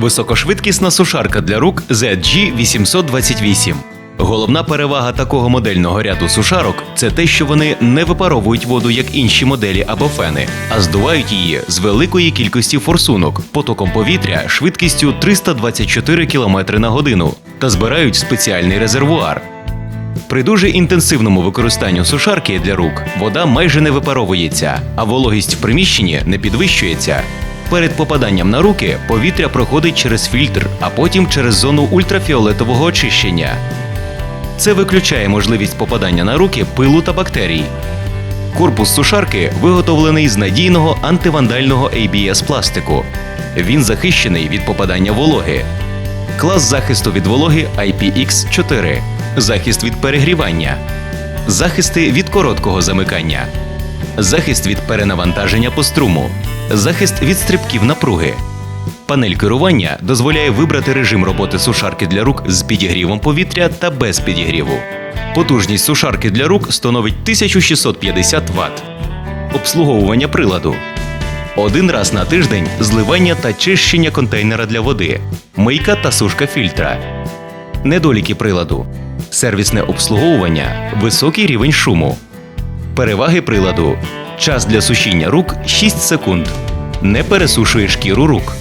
Високошвидкісна сушарка для рук ZG 828. Головна перевага такого модельного ряду сушарок це те, що вони не випаровують воду, як інші моделі або фени, а здувають її з великої кількості форсунок потоком повітря швидкістю 324 км на годину та збирають спеціальний резервуар. При дуже інтенсивному використанню сушарки для рук вода майже не випаровується, а вологість в приміщенні не підвищується. Перед попаданням на руки повітря проходить через фільтр, а потім через зону ультрафіолетового очищення. Це виключає можливість попадання на руки пилу та бактерій. Корпус сушарки виготовлений з надійного антивандального ABS пластику. Він захищений від попадання вологи. Клас захисту від вологи IPX4, захист від перегрівання, захисти від короткого замикання, захист від перенавантаження по струму, захист від стрибків напруги. Панель керування дозволяє вибрати режим роботи сушарки для рук з підігрівом повітря та без підігріву. Потужність сушарки для рук становить 1650 Вт. Обслуговування приладу. Один раз на тиждень зливання та чищення контейнера для води, мийка та сушка фільтра. Недоліки приладу. Сервісне обслуговування, високий рівень шуму. Переваги приладу. Час для сушіння рук 6 секунд. Не пересушує шкіру рук.